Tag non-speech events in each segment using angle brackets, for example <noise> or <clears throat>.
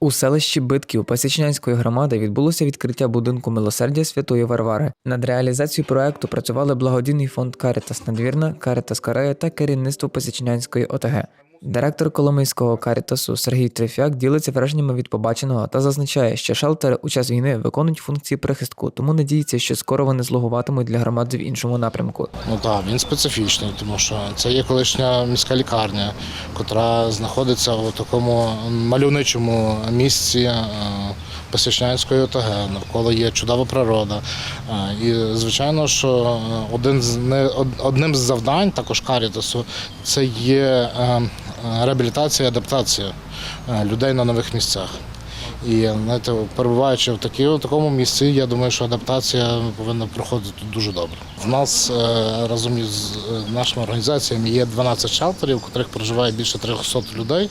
У селищі Битків Пасічнянської громади відбулося відкриття будинку милосердя Святої Варвари. Над реалізацією проекту працювали благодійний фонд Карітас Надвірна, Карітас Карея та керівництво Пасічнянської ОТГ. Директор Коломийського Карітасу Сергій Трифяк ділиться враженнями від побаченого та зазначає, що шелтери у час війни виконують функції прихистку, тому надіється, що скоро вони слугуватимуть для громади в іншому напрямку. Ну так, він специфічний, тому що це є колишня міська лікарня, котра знаходиться у такому мальовничому місці е, Пасічнянської ОТГ. Навколо є чудова природа. Е, І звичайно, що е, один з не од- одним з завдань також Карітасу це є реабілітація, і адаптація е, людей на нових місцях. І знаєте, перебуваючи в такі, в такому місці, я думаю, що адаптація повинна проходити дуже добре. В нас е, разом із е, нашими організаціями є 12 шелтерів, в котрих проживає більше 300 людей.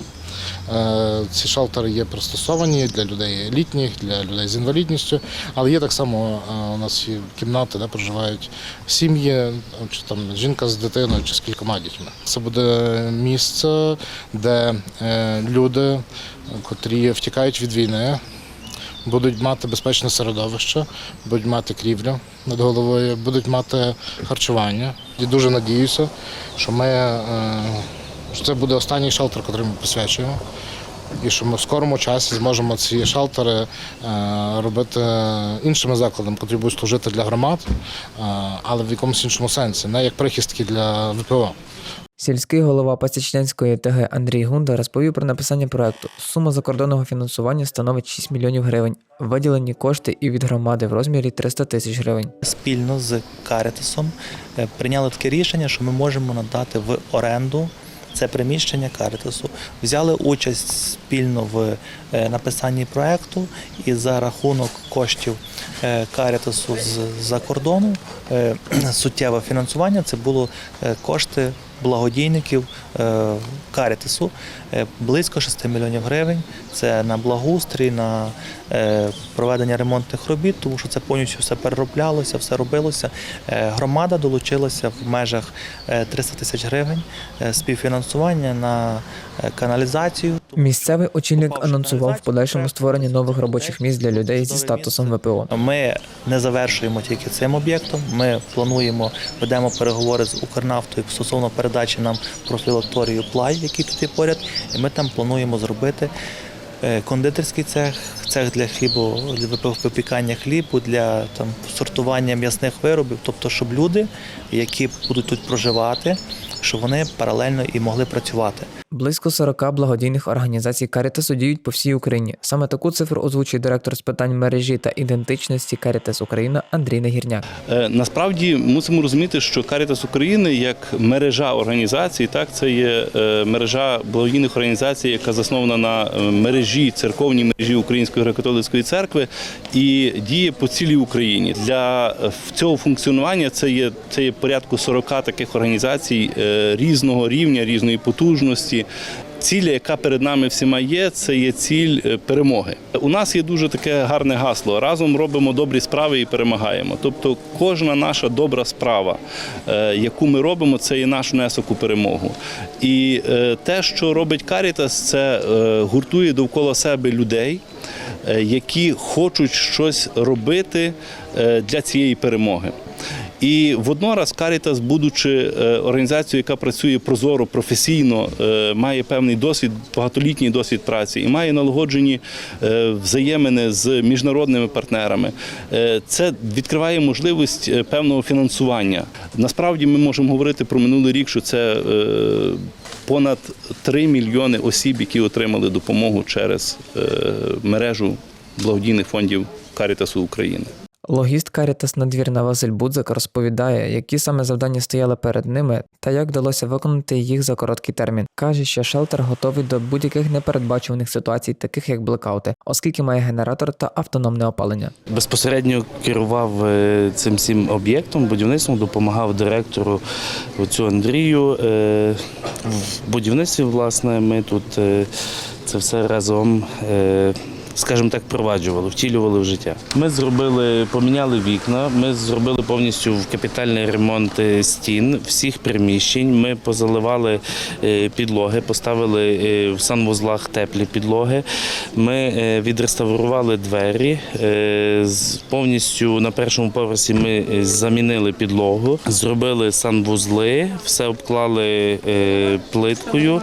Е, Ці шелтери є пристосовані для людей літніх, для людей з інвалідністю, але є так само е, у нас є кімнати, де проживають сім'ї, чи там жінка з дитиною, чи з кількома дітьми. Це буде місце, де е, люди, котрі втікають від війни, будуть мати безпечне середовище, будуть мати крівлю над головою, будуть мати харчування. І дуже надіюся, що ми що це буде останній шелтер, який ми посвячуємо. І що ми в скорому часі зможемо ці шелтери е, робити іншими закладами, які будуть служити для громад, е, але в якомусь іншому сенсі, не як прихистки для ВПО. Сільський голова Пасічнянської ТГ Андрій Гунда розповів про написання проекту. Сума закордонного фінансування становить 6 мільйонів гривень. Виділені кошти і від громади в розмірі 300 тисяч гривень. спільно з Карітасом е, прийняли таке рішення, що ми можемо надати в оренду це приміщення Каритасу. Взяли участь спільно в написанні проекту і за рахунок коштів е, Карітасу з-за кордону е, <clears throat> суттєве фінансування це було е, кошти благодійників е, Карітасу е, близько 6 мільйонів гривень. Це на благоустрій, на е, проведення ремонтних робіт, тому що це повністю все перероблялося, все робилося. Е, Громада долучилася в межах е, 300 тисяч гривень е, співфінансування на е, каналізацію. Місцевий очільник анонсував в подальшому створення нових робочих місць для людей зі статусом ВПО. Ми не завершуємо тільки цим об'єктом. Ми плануємо, ведемо переговори з Укрнафтою стосовно передачі нам профілакторію Плай, який тут є поряд. І ми там плануємо зробити е, кондитерський цех, цех для хлібу, для випікання хлібу, для там сортування м'ясних виробів. Тобто, щоб люди, які будуть тут проживати, щоб вони паралельно і могли працювати. Близько 40 благодійних організацій Карітасу діють по всій Україні. Саме таку цифру озвучує директор з питань мережі та ідентичності Карітас Україна Андрій Нагірняк. Е, Насправді мусимо розуміти, що Карітас України як мережа організацій, так це є е, мережа благодійних організацій, яка заснована на е, мережі церковній мережі Української греко-католицької церкви і діє по цілій Україні. Для цього функціонування це є це є порядку 40 таких організацій різного рівня, різної потужності. Ціль, яка перед нами всіма є, це є ціль е, перемоги. У нас є дуже таке гарне гасло: разом робимо добрі справи і перемагаємо. Тобто, кожна наша добра справа, е, яку ми робимо, це є наш внесок у перемогу. І е, те, що робить Карітас, це гуртує довкола себе людей, які хочуть щось робити для цієї перемоги. І воднораз Карітас, будучи е, організацією, яка працює прозоро, професійно, е, має певний досвід, багатолітній досвід праці і має налагоджені е, взаємини з міжнародними партнерами. Це відкриває можливість певного фінансування. Насправді ми можемо говорити про минулий рік, що це понад 3 мільйони осіб, які отримали допомогу через мережу благодійних фондів Карітасу України. Логіст Карітас Надвірна Василь Будзак розповідає, які саме завдання стояли перед ними та як вдалося виконати їх за короткий термін. Каже, що шелтер готовий до будь-яких непередбачуваних ситуацій, таких як блекаути, оскільки має генератор та автономне опалення. Безпосередньо керував е, цим всім об'єктом, будівництвом, допомагав директору оцю Андрію. Е, В будівництві, власне, ми тут е, це все разом скажімо так, впроваджували, втілювали в життя. Ми зробили, поміняли вікна, ми зробили повністю в капітальний ремонт е, стін всіх приміщень. Ми позаливали е, підлоги, поставили е, в санвузлах теплі підлоги. Ми відреставрували двері. Повністю на першому поверсі ми замінили підлогу, зробили санвузли, все обклали плиткою,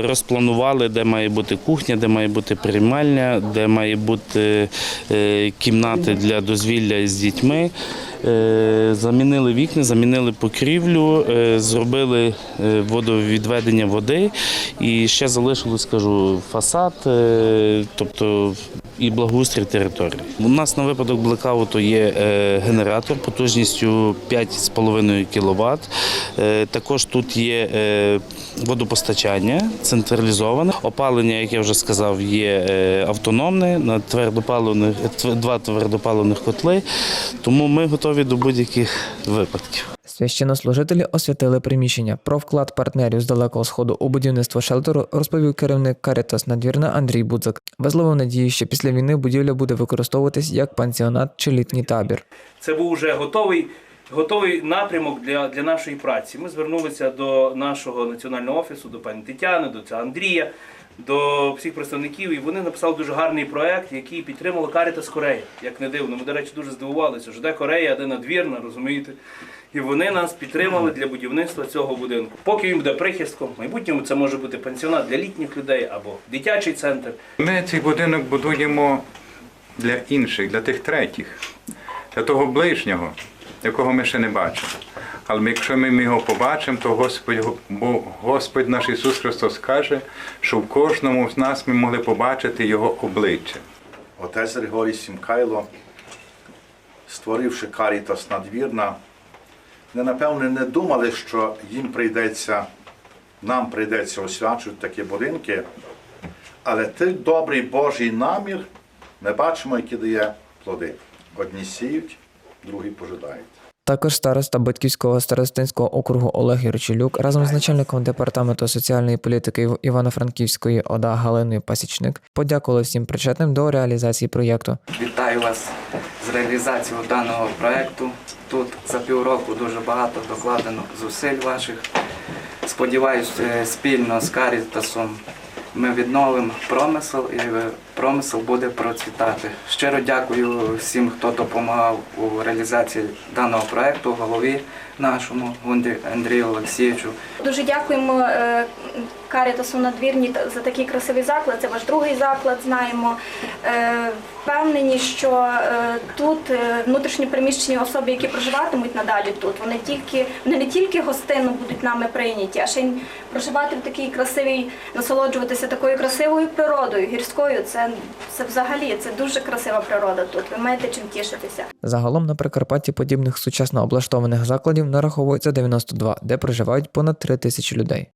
розпланували, де має бути кухня, де має бути приймальня, де має бути е, кімнати для дозвілля з дітьми. Е, Замінили вікна, замінили покрівлю, е, зробили водовідведення води і ще залишилось, скажу, фасад, тобто і благоустрій території. У нас на випадок блекауту є е, генератор потужністю 5,5 кВт. Е, Також тут є е, водопостачання централізоване. Опалення, як я вже сказав, є автономне на твердопаливних тв- два твердопаливних котли. Тому ми готові до будь-яких випадків. Священнослужителі освятили приміщення. Про вклад партнерів з далекого сходу у будівництво шелтеру розповів керівник Карітас Надвірна Андрій Будзак. Висловив надію, що після війни будівля буде використовуватись як пансіонат чи літній табір. Це був вже готовий, готовий напрямок для, для нашої праці. Ми звернулися до нашого національного офісу, до пані Тетяни, до цього Андрія, до всіх представників, і вони написали дуже гарний проект, який підтримала Карітас Корея. Як не дивно. Ми, до речі, дуже здивувалися, що де Корея, де надвірна, розумієте. І вони нас підтримали для будівництва цього будинку. Поки він буде прихистком, в майбутньому це може бути пансіонат для літніх людей або дитячий центр. Ми цей будинок будуємо для інших, для тих третіх, для того ближнього, якого ми ще не бачимо. Але якщо ми його побачимо, то Господь, Господь наш Ісус Христос каже, що в кожному з нас ми могли побачити Його обличчя. Отець Григорій Сімкайло, створивши Карітас надвірна, не напевне не думали, що їм прийдеться, нам прийдеться освячувати такі будинки, але той добрий Божий намір ми бачимо, який дає плоди. Одні сіють, другі пожидають. Також староста Батьківського старостинського округу Олег Юрчелюк разом з начальником департаменту соціальної політики Івано-Франківської ОДА Галиною Пасічник подякували всім причетним до реалізації проєкту. Вітаю вас з реалізацією даного проекту. Тут за півроку дуже багато докладено зусиль ваших. Сподіваюсь, е, спільно з Карітасом ми відновимо промисел і е, промисел буде процвітати. Щиро дякую всім, хто допомагав у реалізації даного проекту, голові нашому Андрію Олексійовичу. Дуже дякуємо е, Карітасу надвірні за такий красивий заклад. Це ваш другий заклад. Знаємо. Е, Впевнені, що е, тут внутрішньо переміщені особи, які проживатимуть надалі тут, вони тільки вони не тільки гостинно будуть нами прийняті, а ще й проживати в такій красивій, насолоджуватися такою красивою природою, гірською. Це, це взагалі це дуже красива природа тут. Ви маєте чим тішитися. Загалом на Прикарпатті подібних сучасно облаштованих закладів нараховується 92, де проживають понад 3 тисячі людей.